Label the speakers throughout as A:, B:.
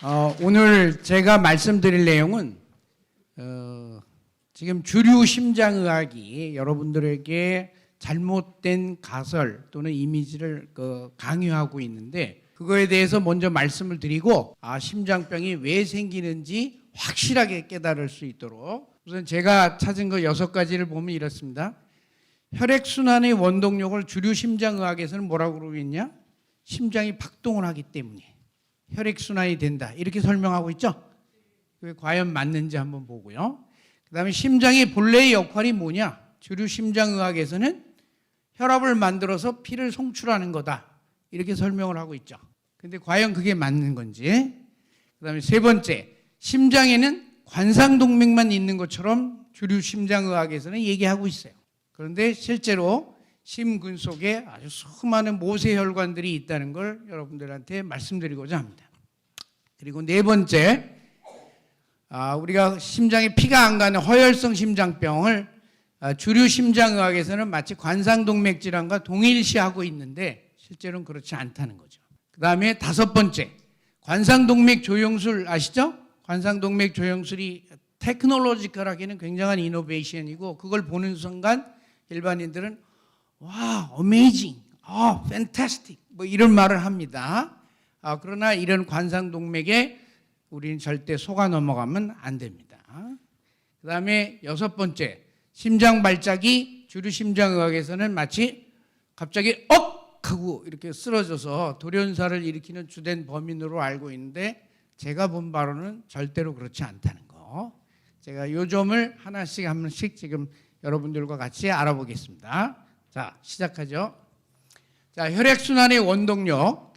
A: 어, 오늘 제가 말씀드릴 내용은 어, 지금 주류 심장의학이 여러분들에게 잘못된 가설 또는 이미지를 그 강요하고 있는데 그거에 대해서 먼저 말씀을 드리고 아 심장병이 왜 생기는지 확실하게 깨달을 수 있도록 우선 제가 찾은 거 여섯 가지를 보면 이렇습니다. 혈액 순환의 원동력을 주류 심장의학에서는 뭐라고 그러고 있냐? 심장이 박동을 하기 때문에 혈액 순환이 된다 이렇게 설명하고 있죠. 그게 과연 맞는지 한번 보고요. 그 다음에 심장의 본래의 역할이 뭐냐? 주류 심장의학에서는 혈압을 만들어서 피를 송출하는 거다 이렇게 설명을 하고 있죠. 근데 과연 그게 맞는 건지. 그 다음에 세 번째 심장에는 관상동맥만 있는 것처럼 주류 심장의학에서는 얘기하고 있어요. 그런데 실제로 심근 속에 아주 수많은 모세혈관들이 있다는 걸 여러분들한테 말씀드리고자 합니다. 그리고 네 번째, 아, 우리가 심장에 피가 안 가는 허혈성 심장병을 아, 주류 심장의학에서는 마치 관상동맥 질환과 동일시하고 있는데 실제로는 그렇지 않다는 거죠. 그 다음에 다섯 번째, 관상동맥 조영술 아시죠? 관상동맥 조영술이 테크놀로지컬하게는 굉장한 이노베이션이고 그걸 보는 순간 일반인들은 와, 어메이징, 아, 팬타스틱 뭐 이런 말을 합니다. 아, 그러나 이런 관상동맥에 우리는 절대 속아 넘어가면 안 됩니다. 그 다음에 여섯 번째, 심장 발작이 주류 심장의학에서는 마치 갑자기 억 하고 이렇게 쓰러져서 돌연사를 일으키는 주된 범인으로 알고 있는데 제가 본 바로는 절대로 그렇지 않다는 거. 제가 요 점을 하나씩 한 번씩 지금 여러분들과 같이 알아보겠습니다. 자, 시작하죠. 자, 혈액순환의 원동력.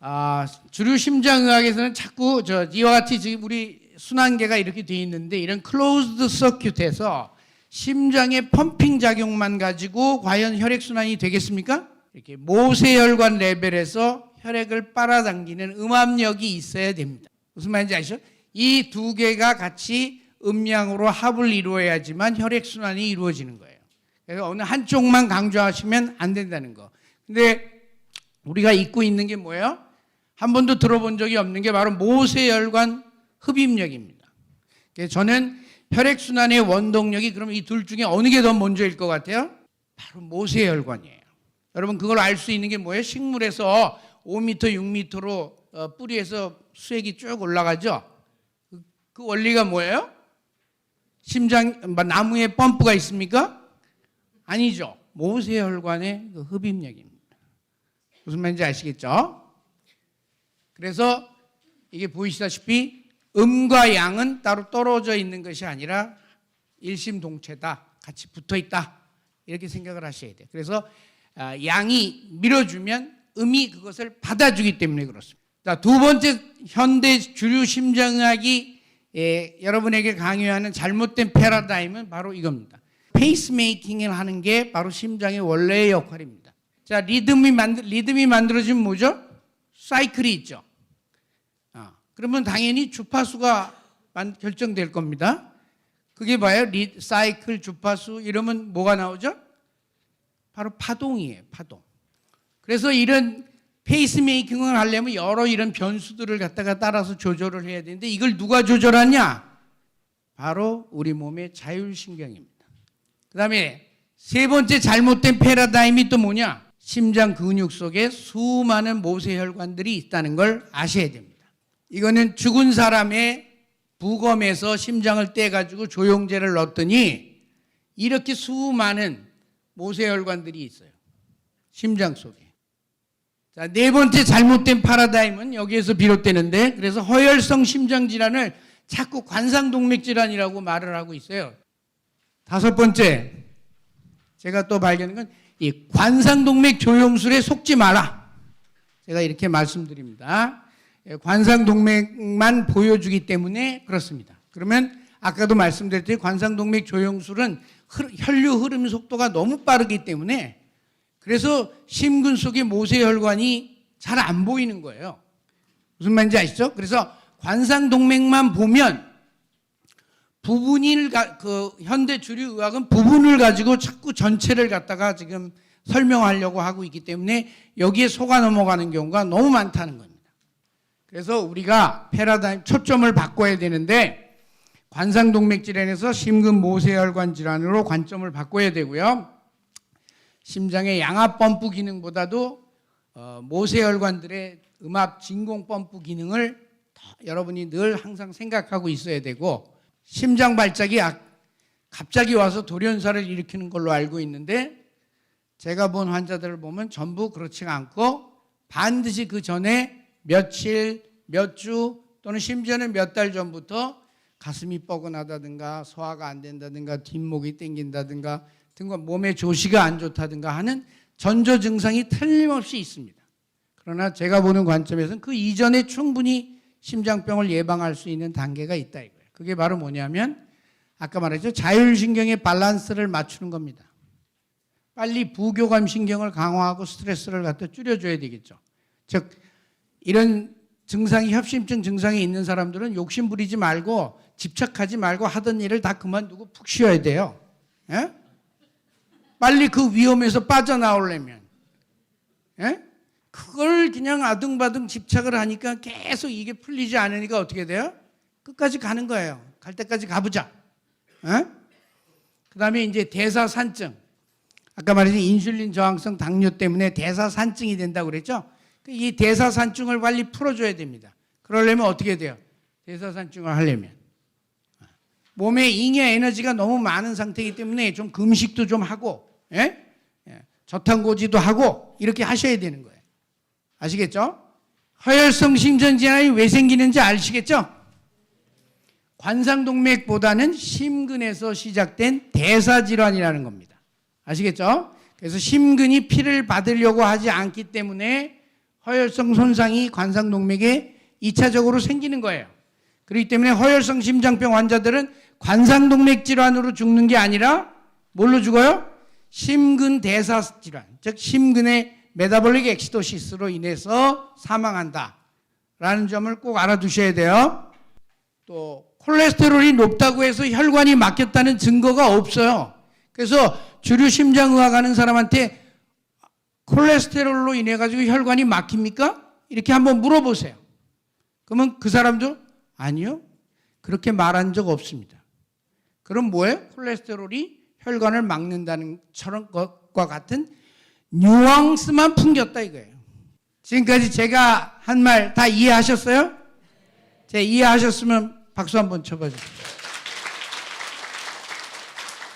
A: 아, 주류 심장의학에서는 자꾸 저 이와 같이 지금 우리 순환계가 이렇게 돼 있는데 이런 클로즈드 서큐트에서 심장의 펌핑 작용만 가지고 과연 혈액 순환이 되겠습니까? 이렇게 모세혈관 레벨에서 혈액을 빨아당기는 음압력이 있어야 됩니다. 무슨 말인지 아시죠? 이 두 개가 같이 음량으로 합을 이루어야지만 혈액 순환이 이루어지는 거예요. 그래서 어느 한쪽만 강조하시면 안 된다는 거. 근데 우리가 잊고 있는 게 뭐예요? 한 번도 들어본 적이 없는 게 바로 모세혈관 흡입력입니다. 그래서 저는 혈액순환의 원동력이 그럼 이 둘 중에 어느 게 더 먼저일 것 같아요? 바로 모세혈관이에요. 여러분 그걸 알 수 있는 게 뭐예요? 식물에서 5m, 6m로 어, 뿌리에서 수액이 쭉 올라가죠. 그, 그 원리가 뭐예요? 심장 뭐 나무에 펌프가 있습니까? 아니죠. 모세혈관의 그 흡입력입니다. 무슨 말인지 아시겠죠? 그래서 이게 보이시다시피 음과 양은 따로 떨어져 있는 것이 아니라 일심동체다. 같이 붙어 있다. 이렇게 생각을 하셔야 돼요. 그래서 아, 양이 밀어주면 음이 그것을 받아주기 때문에 그렇습니다. 자, 두 번째 현대 주류 심장의학이 예, 여러분에게 강요하는 잘못된 패러다임은 바로 이겁니다. 페이스메이킹을 하는 게 바로 심장의 원래의 역할입니다. 자, 리듬이 만들 리듬이 만들어지면 뭐죠? 사이클이 있죠. 아, 그러면 당연히 주파수가 만- 결정될 겁니다. 그게 뭐예요? 리, 사이클, 주파수 이러면 뭐가 나오죠? 바로 파동이에요, 파동. 그래서 이런 페이스메이킹을 하려면 여러 이런 변수들을 갖다가 따라서 조절을 해야 되는데 이걸 누가 조절하냐? 바로 우리 몸의 자율신경입니다. 그 다음에 세 번째 잘못된 패러다임이 또 뭐냐? 심장 근육 속에 수많은 모세혈관들이 있다는 걸 아셔야 됩니다. 이거는 죽은 사람의 부검에서 심장을 떼가지고 조영제를 넣었더니 이렇게 수많은 모세혈관들이 있어요. 심장 속에. 자, 네 번째 잘못된 파라다임은 여기에서 비롯되는데 그래서 허혈성 심장 질환을 자꾸 관상동맥 질환이라고 말을 하고 있어요. 다섯 번째 제가 또 발견한 건 이 관상동맥 조영술에 속지 마라. 제가 이렇게 말씀드립니다. 예, 관상동맥만 보여주기 때문에 그렇습니다. 그러면 아까도 말씀드렸듯이 관상동맥 조영술은 흐- 혈류 흐름 속도가 너무 빠르기 때문에 그래서 심근 속의 모세혈관이 잘 안 보이는 거예요. 무슨 말인지 아시죠? 그래서 관상동맥만 보면 부분을 가, 그 현대 주류 의학은 부분을 가지고 자꾸 전체를 갖다가 지금 설명하려고 하고 있기 때문에 여기에 속아 넘어가는 경우가 너무 많다는 겁니다. 그래서 우리가 패러다임 초점을 바꿔야 되는데 관상동맥 질환에서 심근 모세혈관 질환으로 관점을 바꿔야 되고요. 심장의 양압 펌프 기능보다도 어, 모세혈관들의 음압 진공 펌프 기능을 더 여러분이 늘 항상 생각하고 있어야 되고 심장 발작이 아- 갑자기 와서 돌연사를 일으키는 걸로 알고 있는데 제가 본 환자들을 보면 전부 그렇지가 않고 반드시 그 전에 며칠, 몇 주 또는 심지어는 몇 달 전부터 가슴이 뻐근하다든가 소화가 안 된다든가 뒷목이 땡긴다든가 등과 몸의 조시가 안 좋다든가 하는 전조 증상이 틀림없이 있습니다. 그러나 제가 보는 관점에서는 그 이전에 충분히 심장병을 예방할 수 있는 단계가 있다 이거예요. 그게 바로 뭐냐면 아까 말했죠. 자율신경의 밸런스를 맞추는 겁니다. 빨리 부교감 신경을 강화하고 스트레스를 갖다 줄여줘야 되겠죠. 즉 이런 증상이 협심증 증상이 있는 사람들은 욕심 부리지 말고 집착하지 말고 하던 일을 다 그만두고 푹 쉬어야 돼요. 예? 빨리 그 위험에서 빠져나오려면 예? 그걸 그냥 아등바등 집착을 하니까 계속 이게 풀리지 않으니까 어떻게 돼요? 끝까지 가는 거예요. 갈 때까지 가보자. 예? 그다음에 이제 대사산증. 아까 말했던 인슐린 저항성 당뇨 때문에 대사산증이 된다고 그랬죠? 그이 대사산증을 빨리 풀어줘야 됩니다. 그러려면 어떻게 돼요? 대사산증을 하려면. 몸에 잉여 에너지가 너무 많은 상태이기 때문에 좀 금식도 좀 하고, 예? 예. 저탄고지도 하고, 이렇게 하셔야 되는 거예요. 아시겠죠? 허혈성 심전질환이 왜 생기는지 아시겠죠? 관상동맥보다는 심근에서 시작된 대사질환이라는 겁니다. 아시겠죠? 그래서 심근이 피를 받으려고 하지 않기 때문에 허혈성 손상이 관상동맥에 2차적으로 생기는 거예요. 그렇기 때문에 허혈성 심장병 환자들은 관상동맥 질환으로 죽는 게 아니라 뭘로 죽어요? 심근 대사 질환, 즉 심근의 메타볼릭 엑시도시스로 인해서 사망한다. 라는 점을 꼭 알아두셔야 돼요. 또 콜레스테롤이 높다고 해서 혈관이 막혔다는 증거가 없어요. 그래서 주류 심장의학 하는 사람한테 콜레스테롤로 인해 가지고 혈관이 막힙니까? 이렇게 한번 물어보세요. 그러면 그 사람도 아니요. 그렇게 말한 적 없습니다. 그럼 뭐예요? 콜레스테롤이 혈관을 막는다는 것과 같은 뉘앙스만 풍겼다 이거예요. 지금까지 제가 한 말 다 이해하셨어요? 제 이해하셨으면 박수 한번 쳐봐 주세요.